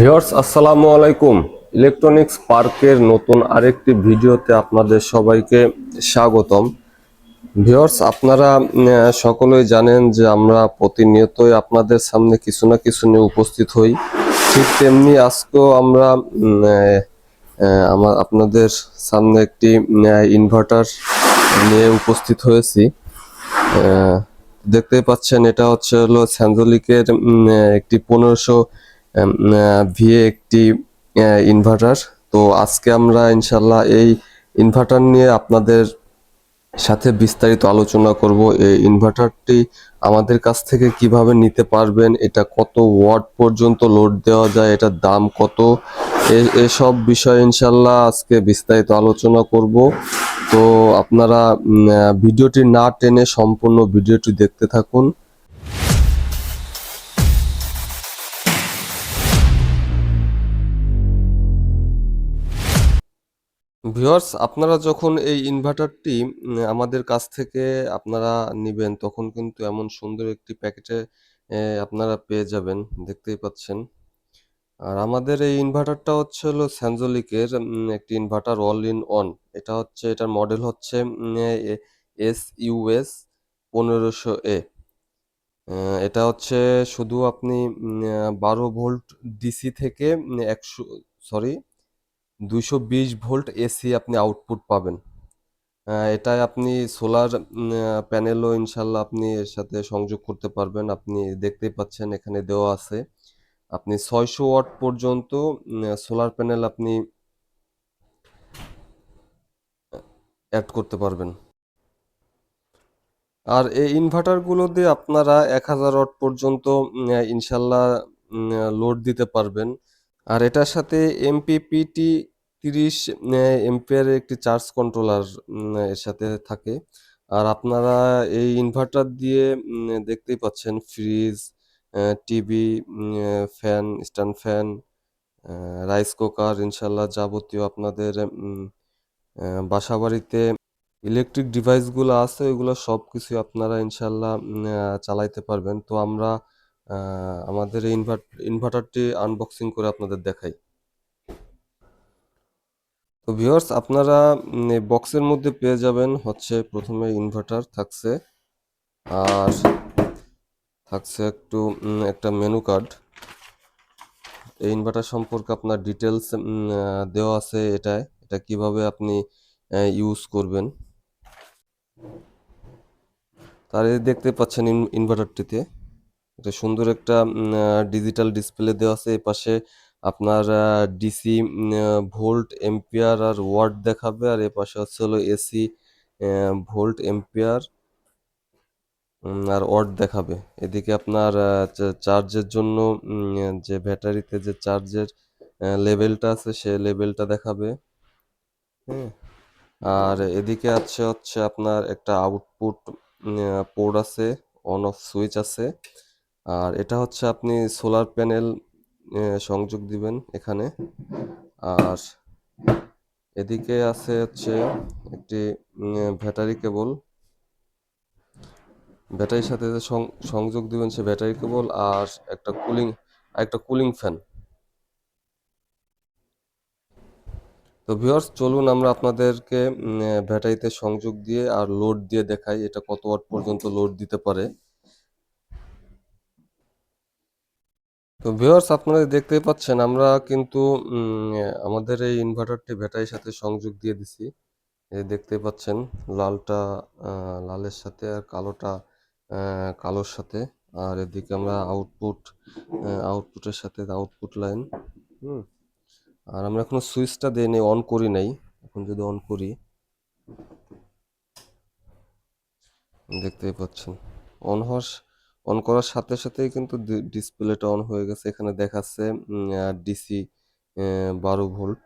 Viewers আসসালামু আলাইকুম। Electronics পার্কের নতুন আরেকটি ভিডিওতে আপনাদের সবাইকে স্বাগতম। ভিউয়ার্স আপনারা সকলেই জানেন যে আমরা প্রতিনিয়তই আপনাদের সামনে কিছু না কিছু নিয়ে উপস্থিত হই। ঠিক তেমনি আজকেও আমরা আমার আপনাদের সামনে একটি ইনভার্টার নিয়ে উপস্থিত হয়েছি। আহ, দেখতেই পাচ্ছেন এটা হচ্ছে হলো স্যানজলিকের একটি পনেরোশো ভিএ একটি ইনভার্টার তো আজকে আমরা ইনশাল্লাহ এই ইনভার্টার নিয়ে আপনাদের সাথে বিস্তারিত আলোচনা করব। এই ইনভার্টারটি আমাদের কাছ থেকে কীভাবে নিতে পারবেন, এটা কত ওয়াট পর্যন্ত লোড দেওয়া যায়, এটার দাম কত এসব বিষয়ে ইনশাল্লাহ আজকে বিস্তারিত আলোচনা করব। তো আপনারা ভিডিওটি না টেনে সম্পূর্ণ ভিডিওটি দেখতে থাকুন। ভিউয়ার্স, আপনারা যখন এই ইনভার্টারটি আমাদের কাছ থেকে আপনারা নেবেন, তখন কিন্তু এমন সুন্দর একটি প্যাকেটে আপনারা পেয়ে যাবেন, দেখতেই পাচ্ছেন। আর আমাদের এই ইনভার্টারটা হচ্ছে হলো স্যানজলিকের একটি ইনভার্টার অল ইন অন এটা হচ্ছে, এটার মডেল হচ্ছে এস ইউএস পনেরোশো এ, এটা হচ্ছে শুধু আপনি বারো ভোল্ট ডিসি থেকে একশো সরি দুইশো বিশ ভোল্ট এসি আপনি আউটপুট পাবেন। এটায় আপনি সোলার প্যানেলও ইনশাল্লাহ আপনি এর সাথে সংযোগ করতে পারবেন। আপনি দেখতেই পাচ্ছেন এখানে দেওয়া আছে। আপনি ছয়শো ওয়াট পর্যন্ত সোলার প্যানেল আপনি অ্যাড করতে পারবেন। আর এই ইনভার্টারগুলো দিয়ে আপনারা এক হাজার ওয়াট পর্যন্ত ইনশাল্লাহ লোড দিতে পারবেন। আর এটার সাথে এমপিপিটি তিরিশ এম্পিয়ারের একটি চার্জ কন্ট্রোলার এর সাথে থাকে। আর আপনারা এই ইনভার্টার দিয়ে দেখতেই পাচ্ছেন fridge TV fan stand fan rice cooker ইনশাল্লাহ যাবতীয় আপনাদের উম, আহ, বাসাবাড়িতে ইলেকট্রিক ডিভাইসগুলো আছে ওইগুলো সব কিছু আপনারা ইনশাল্লাহ চালাইতে পারবেন। তো আমরা আমাদের এই ইনভার্ট ইনভার্টারটি আনবক্সিং করে আপনাদের দেখাই। তো ভিউয়ার্স আপনারা বক্সের মধ্যে পেয়ে যাবেন হচ্ছে প্রথমে ইনভার্টার থাকছে। আর থাকছে একটু একটা মেনু কার্ড এই ইনভার্টার সম্পর্কে আপনার ডিটেলস দেওয়া আছে এটায়। এটা কীভাবে আপনি ইউজ করবেন। তার দেখতে পাচ্ছেন ইনভার্টারটিতে এটা সুন্দর একটা ডিজিটাল ডিসপ্লে দেওয়া আছে। এপাশে আপনার ডিসি ভোল্ট এম্পিয়ার আর ওয়াট দেখাবে। আর এপাশে হচ্ছে হলো এসি ভোল্ট এম্পিয়ার আর ওয়াট দেখাবে। এদিকে আপনার চার্জের জন্য যে ব্যাটারিতে যে চার্জের লেভেলটা আছে, সে লেভেলটা দেখাবে। হ্যাঁ। আর এদিকে আছে হচ্ছে আপনার একটা আউটপুট পোর্ট আছে অন অফ সুইচ আছে। আর এটা হচ্ছে আপনি সোলার প্যানেল সংযোগ দিবেন এখানে। আর এদিকে আছে হচ্ছে একটি ব্যাটারি কেবল। ব্যাটারির সাথে যে সংযোগ দিবেন সে ব্যাটারি কেবল আর একটা কুলিং একটা কুলিং ফ্যান তো ভিউয়ার্স চলুন আমরা আপনাদেরকে ব্যাটারিতে সংযোগ দিয়ে আর লোড দিয়ে দেখাই এটা কত ওয়াট পর্যন্ত লোড দিতে পারে। তো ভিউয়ার্স আপনারা দেখতেই পাচ্ছেন, আমরা কিন্তু আমাদের এই ইনভার্টারটি ব্যাটারির সাথে সংযোগ দিয়ে দিছি। এই দেখতেই পাচ্ছেন, লালটা লালের সাথে আর কালোটা কালোর সাথে। আর এদিকে আমরা আউটপুট আউটপুটের সাথে আউটপুট লাইন হুম। আর আমরা এখনও সুইচটা দিয়ে নেই অন করি নাই। এখন যদি অন করি, দেখতেই পাচ্ছেন। অন হওয়ার অন করার সাথে সাথেই কিন্তু ডিসপ্লেটা অন হয়ে গেছে। এখানে দেখাচ্ছে ডিসি বারো ভোল্ট।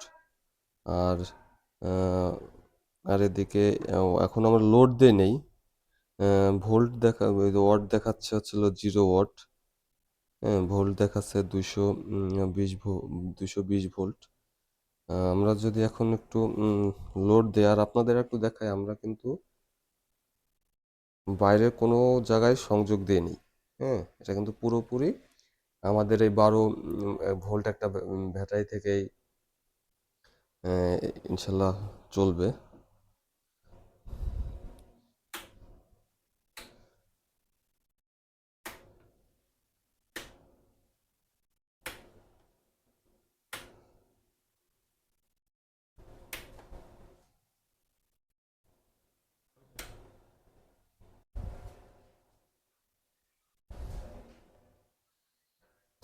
আর আর এদিকে এখন আমরা লোড দিয়ে নেই। ভোল্ট দেখা ওয়াট দেখাচ্ছে হচ্ছিল জিরো ওয়াট হ্যাঁ ভোল্ট দেখাচ্ছে দুইশো বিশ দুইশো বিশ ভোল্ট। আমরা যদি এখন একটু লোড দেই, আর আপনাদের একটু দেখাই, আমরা কিন্তু বাইরে কোনো জায়গায় সংযোগ দিয়ে দিইনি হ্যাঁ এটা কিন্তু পুরোপুরি আমাদের এই বারো ভোল্ট একটা ব্যাটারি থেকেই ইনশাল্লাহ চলবে।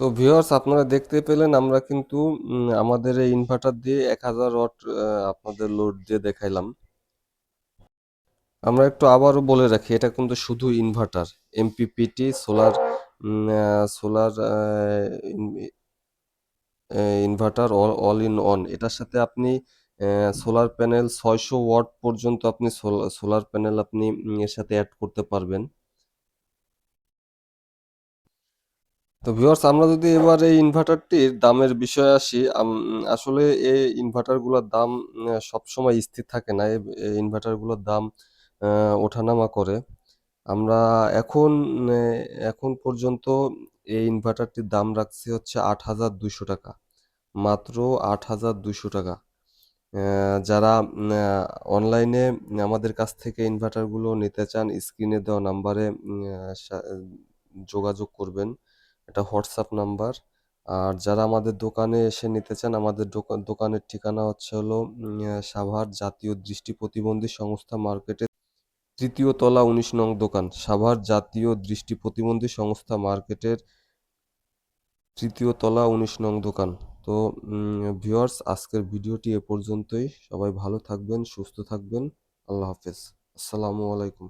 তো ভিউয়ার্স আপনারা দেখতে পেলেন, আমরা কিন্তু আমাদের এই ইনভার্টার দিয়ে এক হাজার ওয়াট আপনাদের লোড দিয়ে দেখাইলাম। আমরা একটু আবারও বলে রাখি, এটা কিন্তু শুধু inverter MPPT solar solar inverter all in one এটার সাথে আপনি সোলার প্যানেল ছয়শো ওয়াট পর্যন্ত আপনি সোলার প্যানেল আপনি এর সাথে অ্যাড করতে পারবেন। তো ভিউয়ার্স আমরা যদি এবার এই ইনভার্টারটির দামের বিষয়ে আসি আসলে এই ইনভার্টারগুলোর দাম সবসময় স্থির থাকে না। এই ইনভার্টারগুলোর দাম ওঠানামা করে। আমরা এখন এখন পর্যন্ত এই ইনভার্টারটির দাম রাখছি হচ্ছে আট হাজার দুইশো টাকা। মাত্র আট হাজার দুইশো টাকা। যারা অনলাইনে আমাদের কাছ থেকে ইনভার্টারগুলো নিতে চান স্ক্রিনে দেওয়া নাম্বারে যোগাযোগ করবেন। এটা হোয়াটসঅ্যাপ নাম্বার। আর যারা আমাদের দোকানে এসে নিতে চান, আমাদের দোকান দোকানের ঠিকানা হচ্ছে হলো সাভার জাতীয় দৃষ্টি প্রতিবন্ধী সংস্থা মার্কেটের তৃতীয় তলা উনিশ নং দোকান। সাভার জাতীয় দৃষ্টি প্রতিবন্ধী সংস্থা মার্কেটের তৃতীয় তলা উনিশ নং দোকান। তো ভিউয়ার্স, আজকের ভিডিওটি এ পর্যন্তই। সবাই ভালো থাকবেন, সুস্থ থাকবেন। আল্লাহ হাফেজ। আসসালামু আলাইকুম।